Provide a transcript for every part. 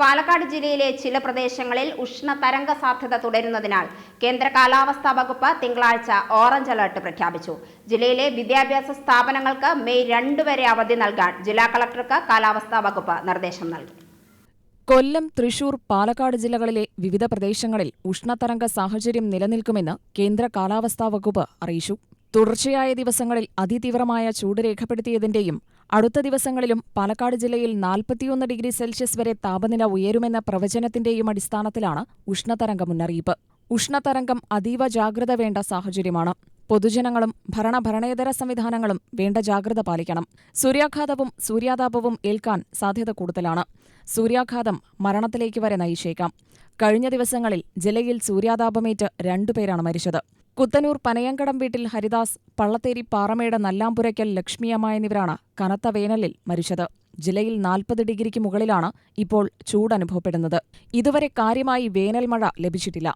പാലക്കാട് ജില്ലയിലെ ചില പ്രദേശങ്ങളിൽ ഉഷ്ണതരംഗ സാധ്യത തുടരുന്നതിനാൽ കേന്ദ്ര കാലാവസ്ഥാ വകുപ്പ് തിങ്കളാഴ്ച ഓറഞ്ച് അലർട്ട് പ്രഖ്യാപിച്ചു. ജില്ലയിലെ വിദ്യാഭ്യാസ സ്ഥാപനങ്ങൾക്ക് മെയ് രണ്ട് വരെ അവധി നൽകാൻ ജില്ലാ കളക്ടർക്ക് കാലാവസ്ഥാ വകുപ്പ് നിർദ്ദേശം നൽകി. കൊല്ലം തൃശൂർ പാലക്കാട് ജില്ലകളിലെ വിവിധ പ്രദേശങ്ങളിൽ ഉഷ്ണതരംഗ സാഹചര്യം നിലനിൽക്കുമെന്ന് കേന്ദ്ര കാലാവസ്ഥാ വകുപ്പ് അറിയിച്ചു. തുടർച്ചയായ ദിവസങ്ങളിൽ അതിതീവ്രമായ ചൂട് രേഖപ്പെടുത്തിയതിന്റെയും അടുത്ത ദിവസങ്ങളിലും പാലക്കാട് ജില്ലയിൽ നാൽപ്പത്തിയൊന്ന് ഡിഗ്രി സെൽഷ്യസ് വരെ താപനില ഉയരുമെന്ന പ്രവചനത്തിന്റെയും അടിസ്ഥാനത്തിലാണ് ഉഷ്ണതരംഗ മുന്നറിയിപ്പ്. ഉഷ്ണതരംഗം അതീവ ജാഗ്രത വേണ്ട സാഹചര്യമാണ്. പൊതുജനങ്ങളും ഭരണഭരണേതര സംവിധാനങ്ങളും വേണ്ട ജാഗ്രത പാലിക്കണം. സൂര്യാഘാതവും സൂര്യാതാപവും ഏൽക്കാൻ സാധ്യത കൂടുതലാണ്. സൂര്യാഘാതം മരണത്തിലേക്ക് വരെ നയിച്ചേക്കാം. കഴിഞ്ഞ ദിവസങ്ങളിൽ ജില്ലയിൽ സൂര്യാതാപമേറ്റ് രണ്ടുപേരാണ് മരിച്ചത്. കുത്തനൂർ പനയങ്കടം വീട്ടിൽ ഹരിദാസ് പള്ളത്തേരി പാറമേട് നല്ലാമ്പുരയ്ക്കൽ ലക്ഷ്മിയമ്മ എന്നിവരാണ് കനത്ത വേനലിൽ മരിച്ചത്. ജില്ലയിൽ നാൽപ്പത് ഡിഗ്രിക്ക് മുകളിലാണ് ഇപ്പോൾ ചൂടനുഭവപ്പെടുന്നത്. ഇതുവരെ കാര്യമായി വേനൽ മഴ ലഭിച്ചിട്ടില്ല.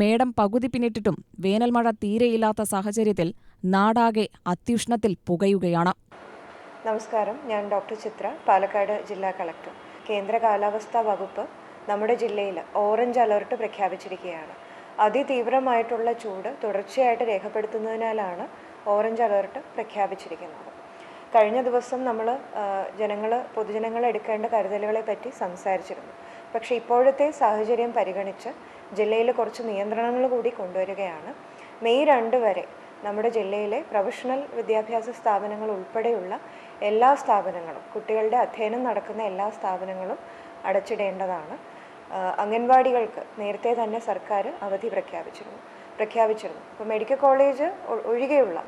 മേടം പകുതി പിന്നിട്ടിട്ടും വേനൽ മഴ തീരെയില്ലാത്ത സാഹചര്യത്തിൽ നാടാകെ അത്യുഷ്ണത്തിൽ പുകയുകയാണ്. നമസ്കാരം. ഞാൻ ഡോക്ടർ ചിത്ര പാലക്കാട് ജില്ലാ കളക്ടർ. കേന്ദ്ര കാലാവസ്ഥാ വകുപ്പ് നമ്മുടെ ജില്ലയിൽ ഓറഞ്ച് അലർട്ട് പ്രഖ്യാപിച്ചിരിക്കുകയാണ്. അതിതീവ്രമായിട്ടുള്ള ചൂട് തുടർച്ചയായിട്ട് രേഖപ്പെടുത്തുന്നതിനാലാണ് ഓറഞ്ച് അലേർട്ട് പ്രഖ്യാപിച്ചിരിക്കുന്നത്. കഴിഞ്ഞ ദിവസം നമ്മൾ ജനങ്ങൾ പൊതുജനങ്ങൾ എടുക്കേണ്ട കരുതലുകളെ പറ്റി സംസാരിച്ചിരുന്നു. പക്ഷേ ഇപ്പോഴത്തെ സാഹചര്യം പരിഗണിച്ച് ജില്ലയിൽ കുറച്ച് നിയന്ത്രണങ്ങൾ കൂടി കൊണ്ടുവരികയാണ്. മെയ് രണ്ട് വരെ നമ്മുടെ ജില്ലയിലെ പ്രൊഫഷണൽ വിദ്യാഭ്യാസ സ്ഥാപനങ്ങൾ ഉൾപ്പെടെയുള്ള എല്ലാ സ്ഥാപനങ്ങളും കുട്ടികളുടെ അധ്യയനം നടക്കുന്ന എല്ലാ സ്ഥാപനങ്ങളും അടച്ചിടേണ്ടതാണ്. അംഗൻവാടികൾക്ക് നേരത്തെ തന്നെ സർക്കാർ അവധി പ്രഖ്യാപിച്ചിരുന്നു. പ്രഖ്യാപിച്ചിരുന്നു. അപ്പോൾ മെഡിക്കൽ കോളേജ് ഒഴികെയുള്ള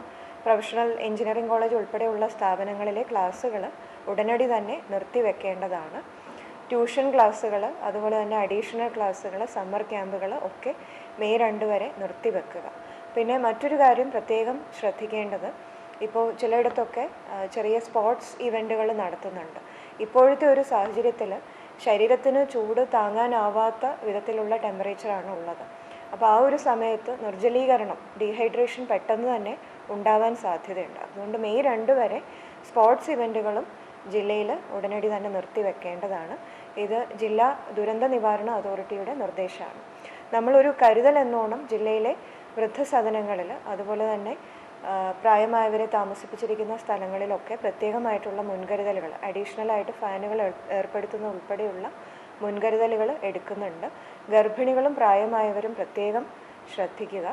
പ്രൊഫഷണൽ എഞ്ചിനീയറിംഗ് കോളേജ് ഉൾപ്പെടെയുള്ള സ്ഥാപനങ്ങളിലെ ക്ലാസ്സുകൾ ഉടനടി തന്നെ നിർത്തിവെക്കേണ്ടതാണ്. ട്യൂഷൻ ക്ലാസ്സുകൾ അതുപോലെ തന്നെ അഡീഷണൽ ക്ലാസ്സുകൾ സമ്മർ ക്യാമ്പുകൾ ഒക്കെ മെയ് രണ്ട് വരെ നിർത്തിവെക്കുക. പിന്നെ മറ്റൊരു കാര്യം പ്രത്യേകം ശ്രദ്ധിക്കേണ്ടത് ഇപ്പോൾ ചിലയിടത്തൊക്കെ ചെറിയ സ്പോർട്സ് ഇവന്റുകൾ നടത്തുന്നുണ്ട്. ഇപ്പോഴത്തെ ഒരു സാഹചര്യത്തിൽ ശരീരത്തിന് ചൂട് താങ്ങാനാവാത്ത വിധത്തിലുള്ള ടെമ്പറേച്ചറാണ് ഉള്ളത്. അപ്പോൾ ആ ഒരു സമയത്ത് നിർജലീകരണം ഡീഹൈഡ്രേഷൻ പെട്ടെന്ന് തന്നെ ഉണ്ടാവാൻ സാധ്യതയുണ്ട്. അതുകൊണ്ട് മെയ് രണ്ട് വരെ സ്പോർട്സ് ഇവന്റുകളും ജില്ലയിൽ ഉടനടി തന്നെ നിർത്തിവെക്കേണ്ടതാണ് ഇത് ജില്ലാ ദുരന്ത നിവാരണ അതോറിറ്റിയുടെ നിർദ്ദേശമാണ്. നമ്മളൊരു കരുതൽ എന്നോണം ജില്ലയിലെ വൃദ്ധസദനങ്ങളിൽ അതുപോലെ തന്നെ പ്രായമായവരെ താമസിപ്പിച്ചിരിക്കുന്ന സ്ഥലങ്ങളിലൊക്കെ പ്രത്യേകമായിട്ടുള്ള മുൻകരുതലുകൾ അഡീഷണലായിട്ട് ഫാനുകൾ ഏർപ്പെടുത്തുന്ന ഉൾപ്പെടെയുള്ള മുൻകരുതലുകൾ എടുക്കുന്നുണ്ട്. ഗർഭിണികളും പ്രായമായവരും പ്രത്യേകം ശ്രദ്ധിക്കുക.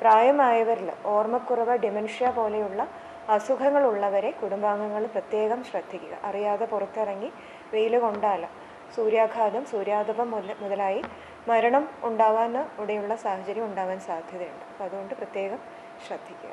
പ്രായമായവരിൽ ഓർമ്മക്കുറവ് ഡിമൻഷ്യ പോലെയുള്ള അസുഖങ്ങളുള്ളവരെ കുടുംബാംഗങ്ങൾ പ്രത്യേകം ശ്രദ്ധിക്കുക. അറിയാതെ പുറത്തിറങ്ങി വെയിൽ കൊണ്ടാൽ സൂര്യാഘാതം സൂര്യാതപം മുതലായി മരണം ഉണ്ടാവാൻ ഇടയുള്ള സാഹചര്യം ഉണ്ടാവാൻ സാധ്യതയുണ്ട്. അപ്പോൾ അതുകൊണ്ട് പ്രത്യേകം ശ്രദ്ധിക്കുക.